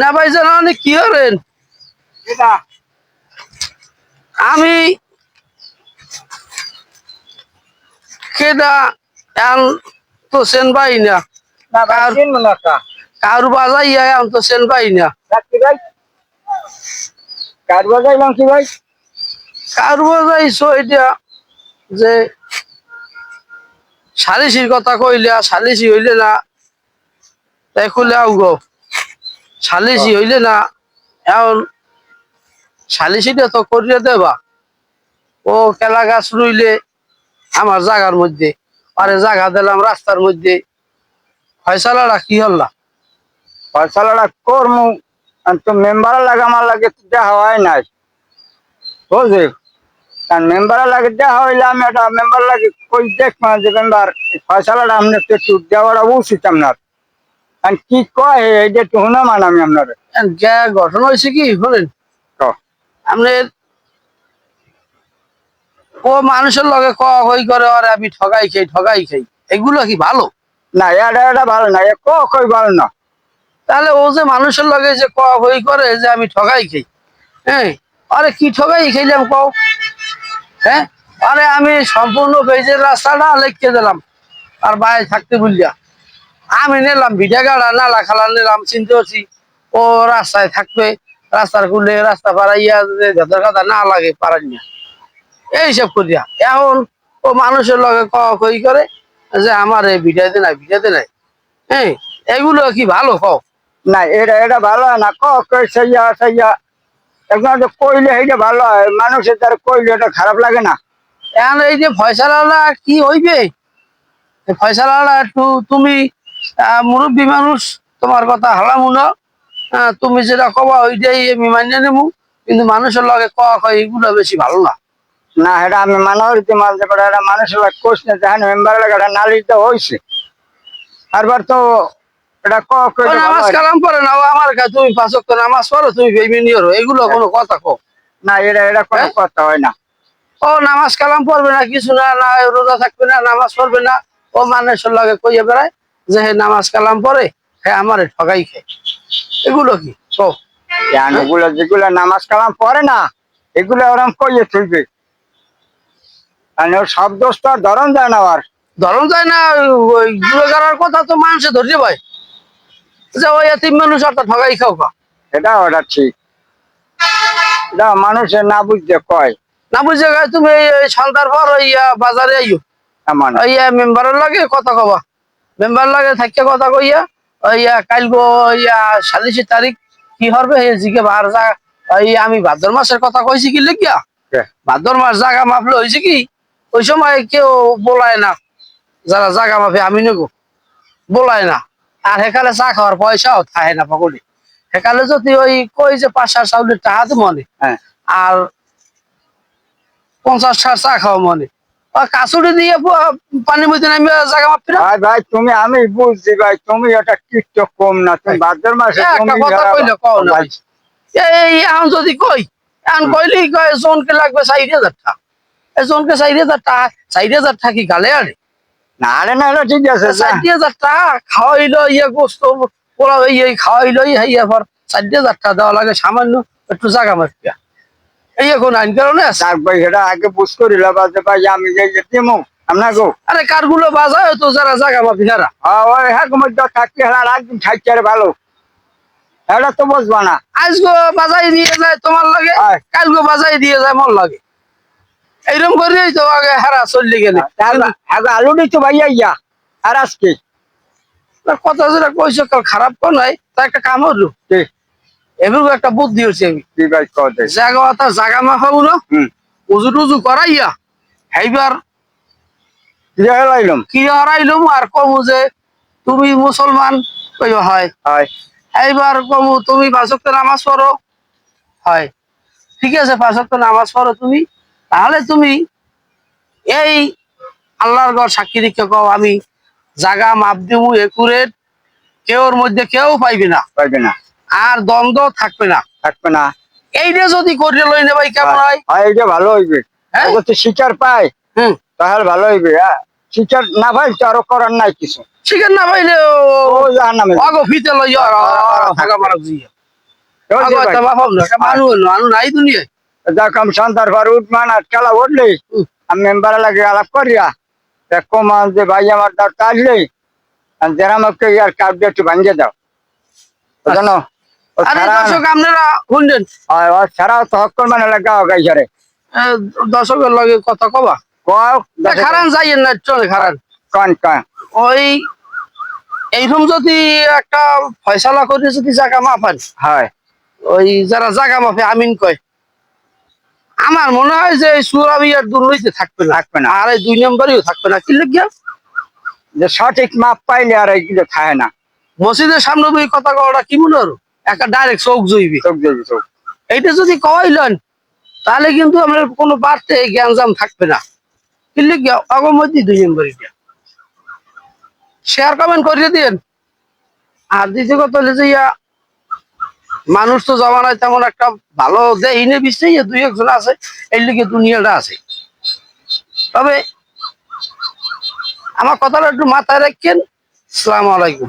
না ভাই জানা কি করেন? আমি কেডা তো সেন পাই না। না ভাই না কা কারু বাজাই এখন তো সেন পাই না। রাখছি ভাই। কি ভাই? কারু বাজাইছো এটা যে সালিসির কথা কইলে সালিসি হইলে না তাই খুলে আউ গো সালিসি হইলে না, এখন সালিসিটা তো করিয়ে দেবা। ও কেলা গাছ রইলে আমার জায়গার মধ্যে, আরে জায়গা দিলাম রাস্তার মধ্যে। ফয়সালাটা কি হল্লা? ফয়সালাটা করমু তো মেম্বার লাগে আমার লাগে দেওয়া হয় নাই। বুঝলি? কারণ মেম্বার লাগে দেখা হইলে আমি একটা মেম্বার লাগে কই দেখব যে মেম্বার ফয়সালাটা আপনার তো একটু দেওয়াটা উচিত আপনার। আর কি কয় শুনামান আমি আপনার। গঠন হয়েছে কি শোনেন আপনার ও মানুষের লগে ক হই করে আর আমি ঠগাই খাই ঠগাই খাই। এগুলো কি ভালো? না এটা এটা ভালো না ক কই ভালো না। তাহলে ও যে মানুষের লগে যে ক হই করে যে আমি ঠগাই খাই। হ্যাঁ? আরে কি ঠগাই খাইলাম কও? হ্যাঁ? আরে আমি সম্পূর্ণ পেজের রাস্তাটা লিখতে দিলাম। আর বাইরে থাকতে বললিয়া আমি নিলাম ভিডিও গাড়া নালা খালা নিলাম চিনতে পারছি। ও রাস্তায় থাকবে রাস্তার খুলে রাস্তা পাড়াইয়া যে কথা না লাগে পারাই না। এইসব করিয়া। এখন ও মানুষের লগে ক কই করে? যে আমার এই ভিডিওতে নাই ভিডিওতে নাই। হ্যাঁ এগুলো কি ভালো কও না এটা এটা ভালো হয় না। ক কই সাইয়া একদম কইলে এইটা ভালো হয়। মানুষের তার কইলে এটা খারাপ লাগে না। এখন এই যে ফয়সালাটা কি হইবে? এই ফয়সালাটা একটু তুমি মুরব্বী মানুষ তোমার কথা হালাম না তুমি যেটা কবা ওইটাই আমি মানিয়ে নেব। কিন্তু মানুষের লগে ক কয় এগুলো বেশি ভালো না। না এটা আমি রীতি মানতে পারি এটা মানুষের লাগে কোষ না দেখেন মেম্বার লাগে এটা নালিশ হয়েছে আরবার তো এটা নামাজ কালাম পড়ে না আমার কাছে তুমি পাঁচ ওয়াক্ত নামাজ পড়ো তুমি বেমিনিয়র এগুলো কোনো কথা কো না এটা এটা কোনো? কথা হয় না। ও নামাজ কালাম পড়বে না কিছু না না রোজা থাকবে না নামাজ পড়বে না। ও মানুষের লগে কইয়ে বেড়ায়। যে হে নামাজ কালাম পড়ে হ্যাঁ আমারে ঠগাই খায় এগুলো কি? জ্ঞান এগুলো যেগুলো নামাজ কালাম পড়ে না এগুলো ওরম কইয়ে তুলবে সব দোষ তো আর ধরন যায় না আর ধরন যায় না ওই গুণাগারের কথা তো মানুষে ধরছে ভাই যে ওই এতিম মানুষ একটা ঠগাই খাও কা এটা ওটা ঠিক। এটা মানুষের না বুঝতে কয়। না বুঝে গায়ে তুমি সন্ধ্যার পর ওই বাজারে আইও এমন ওই মেম্বারের লাগে কথা কবা। মেম্বার লাগে থাকিয়ে কথা কইয়া ইয়া কাল গো ইয়া সালিশি তারিখ কি হবে জিকে বার যা ওই আমি ভাদ্র মাসের কথা কইছি কি লিখিয়া? ভাদ্র মাস জাগা মাপলে হয়েছে কি? ওই সময় কেউ বলায় না যারা জাগা মাপে আমি নেব। বলায় না। আর সেকালে চা খাওয়ার পয়সাও থাকে না পকড়ি সেকালে যদি ওই কই যে পাঁচ সাত চাউলের টাকা তো মনে হ্যাঁ। আর পঞ্চাশ সার চা খাওয়া মনে আর কাছুরি দিয়ে পানির মধ্যে নামে জায়গা মাপি না? ভাই ভাই তুমি আমি বুঝছি ভাই তুমি এটা কিচ্ছু কম না তুমি ভাদ্র মাসে তুমি কথা কইলে কও না এই এখন যদি কই এখন কইলেই কয় জনকে লাগবে চারি হাজার টাকা। এই জনকে চারি হাজার টাকা চারি হাজার টাকা কি গালে আরে না রে না এটা ঠিক আছে। চারি হাজার টাকা খাওয়াইলো ইয়ে গোস্ত পোলা ইয়ে খাওয়াইলো ইয়ে পর চারি হাজার টাকা দেওয়া লাগে সামান্য একটু জায়গা মাপিয়া এই এখন আইন কারণে আগে বুঝ ভাই আমি যে আমরা গো। আরে কারগুলো বাজায় তো যারা জায়গা মাপি হারা হ্যাঁ, ওই হ্যাঁ মধ্যে থাকতে হেলা একদিন খাইছে আর ভালো। এটা তো বুঝবা না। আজগো বাজাই দিয়ে যায় তোমার লাগে। কালগো বাজাই দিয়ে যায় মন লাগে। এইরকম করেই তো আগে হারা চললি গেলে। আগে আলু দিচ্ছ ভাইয়া ইয়া আর আজকে? কথা যেটা কইছো খারাপ কো নাই তা একটা কাম হলো। এবার একটা বুদ্ধি হচ্ছে আমি জায়গা মাখাবো না হুম। উজু টুজু করাইয়া এইবার কি হেলাইলাম কি হারাইলুম আর কমু যে তুমি মুসলমান কই হয়? হয়। এইবার কমু তুমি নামাজ পড়ো হয়। ঠিক আছে পাঁচক্ত নামাজ পড়ো তুমি তাহলে তুমি এই আল্লাহর ঘর সাক্ষী দিকে কও আমি জাগা মাপ দিমু একুরেট কেউর মধ্যে কেউ পাইবে না। পাইবে না। আর দ্বন্দ্ব থাকবে না। থাকবে না। এইটা যদি করে লই নে ভাই কেমন হয় হয়? এইটা ভালো হইবে। হ্যাঁ? শিকার পায় হুম। তাহলে ভালো হইবে হ্যাঁ। শিকার না ভাই তো আরও করার নাই কিছু। শিখেন না পাইলে ও জাহান নামে আগো ফিতে লই থাকা মারা নাই আর। আমি মেম্বার লাগে আলাপ করিয়া যে ভাই আমার দাও কাটলে আর যারা আমাকে ইয়ার কার্ড একটু ভাঙিয়ে দাও। জানো ও আরে দর্শক আপনারা শুনছেন আর ও ছাড়াও মানে গাইছারে দর্শকের লগে কথা কবা? খারান যাইয়েন না চলে খারান। কন কন। ওই এইরকম যদি একটা ফয়সালা করে যদি জায়গা মাপান হয়। ওই যারা জায়গা মাপে আমিন কয় আমার মনে হয় যে এই সুরাবি আর দুর্নীতি থাকবে না। থাকবে না। আর এই দুই নম্বরেও থাকবে না। কি লিখিয়া যে সঠিক মাপ পাইলে আর এইগুলো খায় না। মসজিদের সামনে কথা কওয়াটা কি মনে হলো? একটা ডাইরেক্ট চোখ জইবি। চোখ দিয়ে চোখ। এইটা যদি কওয়াইলেন তাহলে কিন্তু আমরা কোনো বাড়তে জ্ঞানজাম থাকবে না। কি লিখিয়া অগমতি দুই নম্বর এটা শেয়ার কমেন্ট করিয়ে দিন আর দ্বিতীয় কথা হলে যে ইয়া মানুষ তো জমানায় তেমন একটা ভালো দেহিনে বিশ্বে দুই একজন আছে এই লিগে দুনিয়াটা আছে। তবে আমার কথাটা একটু মাথায় রাখেন। সালাম আলাইকুম।